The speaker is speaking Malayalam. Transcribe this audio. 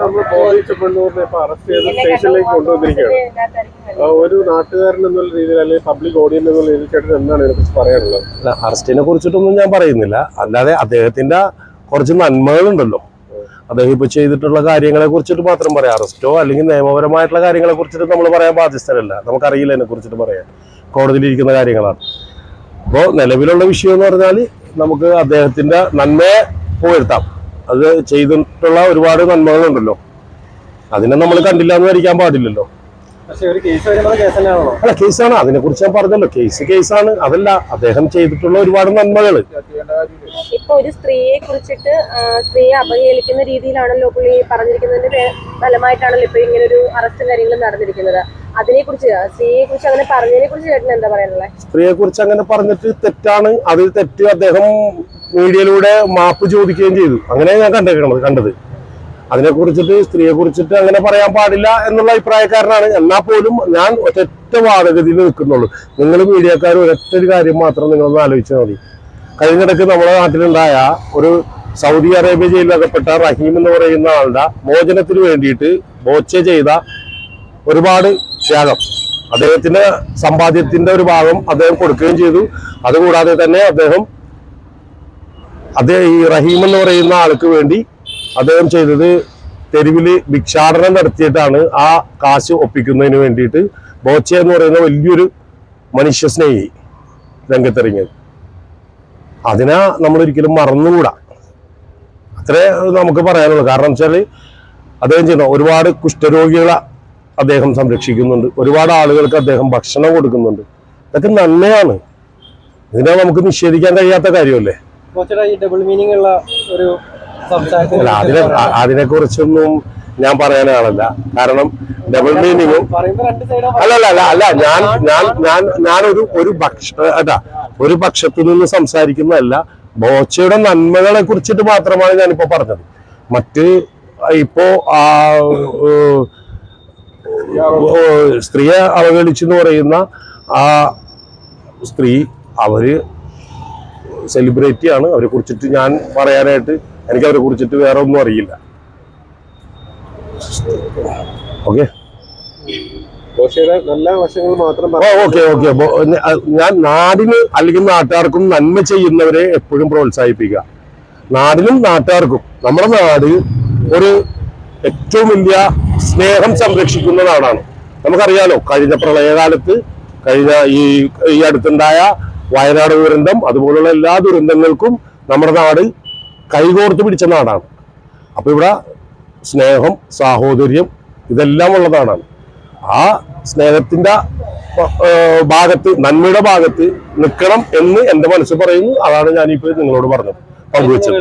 നമ്മൾ ബോഡി ചെമ്മണ്ണൂരിനെ ഇപ്പൊ അറസ്റ്റ് ചെയ്ത് സ്റ്റേഷനിലേക്ക് കൊണ്ടുവന്നിരിക്കുകയാണ്. ഒരു നാട്ടുകാരൻ എന്നുള്ള രീതിയിൽ അല്ലെങ്കിൽ പബ്ലിക് ഓഡിയൻസ് എന്നുള്ള രീതിയിൽ ചേട്ടൻ എന്താണ് ഇതിനെക്കുറിച്ച് പറയാനുള്ളത്? അല്ല അറസ്റ്റിനെ കുറിച്ചിട്ടൊന്നും ഞാൻ പറയുന്നില്ല. അല്ലാതെ അദ്ദേഹത്തിന്റെ കുറച്ച് നന്മകളുണ്ടല്ലോ. അദ്ദേഹം ഇപ്പൊ ചെയ്തിട്ടുള്ള കാര്യങ്ങളെ കുറിച്ചിട്ട് മാത്രം പറയാം. അറസ്റ്റോ അല്ലെങ്കിൽ നിയമപരമായിട്ടുള്ള കാര്യങ്ങളെ കുറിച്ചിട്ട് നമ്മൾ പറയാൻ ബാധ്യസ്ഥരല്ല. നമുക്കറിയില്ല അതിനെ കുറിച്ചിട്ട് പറയാൻ. കോടതിയിൽ ഇരിക്കുന്ന കാര്യങ്ങളാണ്. അപ്പോൾ നിലവിലുള്ള വിഷയം എന്ന് പറഞ്ഞാൽ നമുക്ക് അദ്ദേഹത്തിന്റെ നന്മയെ പുകഴ്ത്താം അത് ചെയ്തിട്ടുള്ള ഒരുപാട് നന്മകളുണ്ടല്ലോ. അതിനെ നമ്മൾ കണ്ടില്ല എന്ന് വരിക്കാൻ പാടില്ലല്ലോ. പക്ഷെ ഒരു കേസ് വരുമ്പോൾ കേസ് തന്നെയാണോ അല്ല കേസാണ് അതിനെ കുറിച്ച് ഞാൻ പറഞ്ഞല്ലോ. കേസ് കേസാണ് അതല്ല അദ്ദേഹം ചെയ്തിട്ടുള്ള ഒരുപാട് നന്മകൾ ഇപ്പൊ ഒരു സ്ത്രീയെ കുറിച്ചിട്ട് സ്ത്രീയെ അപഹേളിക്കുന്ന രീതിയിലാണല്ലോ പുള്ളി പറഞ്ഞിരിക്കുന്നതിന്റെ ഫലമായിട്ടാണല്ലോ ഇപ്പൊ ഇങ്ങനെ ഒരു അറസ്റ്റും കാര്യങ്ങളും നടന്നിരിക്കുന്നത്. അതിനെ കുറിച്ച് സ്ത്രീയെ കുറിച്ച് അങ്ങനെ പറഞ്ഞതിനെ കുറിച്ച് ചേട്ടൻ എന്താ പറയാനുള്ളത് സ്ത്രീയെ കുറിച്ച് അങ്ങനെ പറഞ്ഞിട്ട് തെറ്റാണ്. അതിൽ തെറ്റ് അദ്ദേഹം മീഡിയയിലൂടെ മാപ്പ് ചോദിക്കുകയും ചെയ്തു. അങ്ങനെ ഞാൻ കണ്ടേക്കണത് കണ്ടത്. അതിനെ കുറിച്ചിട്ട് സ്ത്രീയെ കുറിച്ചിട്ട് അങ്ങനെ പറയാൻ പാടില്ല എന്നുള്ള അഭിപ്രായക്കാരനാണ്. എന്നാൽ പോലും ഞാൻ ഒറ്റ വാദഗതിയിൽ നിൽക്കുന്നുള്ളൂ. നിങ്ങൾ മീഡിയക്കാർ ഒരൊറ്റ ഒരു കാര്യം മാത്രം നിങ്ങളൊന്ന് ആലോചിച്ചാൽ മതി. കഴിഞ്ഞിടയ്ക്ക് നമ്മുടെ നാട്ടിലുണ്ടായ ഒരു സൗദി അറേബ്യ ജയിലിൽ അകപ്പെട്ട റഹീം എന്ന് പറയുന്ന ആളുടെ മോചനത്തിന് വേണ്ടിയിട്ട് ബോച്ച ചെയ്ത ഒരുപാട് ത്യാഗം. അദ്ദേഹത്തിന്റെ സമ്പാദ്യത്തിന്റെ ഒരു ഭാഗം അദ്ദേഹം കൊടുക്കുകയും ചെയ്തു. അതുകൂടാതെ തന്നെ അദ്ദേഹം അദ്ദേഹം ഈ റഹീം എന്ന് പറയുന്ന ആൾക്ക് വേണ്ടി അദ്ദേഹം ചെയ്തത് തെരുവിൽ ഭിക്ഷാടനം നടത്തിയിട്ടാണ് ആ കാശ് ഒപ്പിക്കുന്നതിന് വേണ്ടിയിട്ട്. ബോച്ച എന്ന് പറയുന്ന വലിയൊരു മനുഷ്യ സ്നേഹി രംഗത്തിറങ്ങിയത്. അതിനാ നമ്മൾ ഒരിക്കലും മറന്നുകൂടാ. അത്രേ നമുക്ക് പറയാനുള്ളൂ. കാരണം വെച്ചാൽ അദ്ദേഹം ചെയ്യുന്ന ഒരുപാട് കുഷ്ഠരോഗികളെ അദ്ദേഹം സംരക്ഷിക്കുന്നുണ്ട്. ഒരുപാട് ആളുകൾക്ക് അദ്ദേഹം ഭക്ഷണം കൊടുക്കുന്നുണ്ട്. ഇതൊക്കെ നന്മയാണ്. ഇതിനെ നമുക്ക് നിഷേധിക്കാൻ കഴിയാത്ത കാര്യമല്ലേ? കുറച്ചുകൂടെ ഈ ഡബിൾ മീനിങ് ഉള്ള ഒരു അല്ല അതിനെ അതിനെക്കുറിച്ചൊന്നും അതിനെ കുറിച്ചൊന്നും ഞാൻ പറയാനാളല്ല. കാരണം ഡബിൾ മീനിങ്ങും അല്ല അല്ല അല്ല അല്ല. ഞാൻ ഞാൻ ഞാൻ ഞാനൊരു ഒരു പക്ഷ അല്ല ഒരു പക്ഷത്തു നിന്ന് സംസാരിക്കുന്നതല്ല ബോച്ചയുടെ നന്മകളെ കുറിച്ചിട്ട് മാത്രമാണ് ഞാനിപ്പോ പറഞ്ഞത്. മറ്റ് ഇപ്പോ ആ സ്ത്രീയെ അവഗണിച്ചെന്ന് പറയുന്ന ആ സ്ത്രീ അവർ സെലിബ്രിറ്റി ആണ്. അവരെ കുറിച്ചിട്ട് ഞാൻ പറയാനായിട്ട് എനിക്ക് അവരെ കുറിച്ചിട്ട് വേറെ ഒന്നും അറിയില്ല. ഓക്കെ നല്ല വശങ്ങൾ മാത്രം ഓക്കെ ഓക്കെ ഞാൻ നാടിന് അല്ലെങ്കിൽ നാട്ടുകാർക്കും നന്മ ചെയ്യുന്നവരെ എപ്പോഴും പ്രോത്സാഹിപ്പിക്കുക. നാടിനും നാട്ടുകാർക്കും നമ്മുടെ നാട് ഒരു ഏറ്റവും വലിയ സ്നേഹം സംരക്ഷിക്കുന്ന നാടാണ്. നമുക്കറിയാലോ കഴിഞ്ഞ പ്രളയകാലത്ത് കഴിഞ്ഞ ഈ ഈ അടുത്തുണ്ടായ വയനാട് ദുരന്തം അതുപോലുള്ള എല്ലാ ദുരന്തങ്ങൾക്കും നമ്മുടെ നാട് കൈകോർത്ത് പിടിച്ച നാടാണ്. അപ്പോൾ ഇവിടെ സ്നേഹം സാഹോദര്യം ഇതെല്ലാം ഉള്ള നാടാണ്. ആ സ്നേഹത്തിന്റെ ഏഹ്, ഭാഗത്ത് നന്മയുടെ ഭാഗത്ത് നിൽക്കണം എന്ന് എന്റെ മനസ്സ് പറയുന്നു. അതാണ് ഞാനിപ്പോ നിങ്ങളോട് പറഞ്ഞത് പങ്കുവെച്ചത്.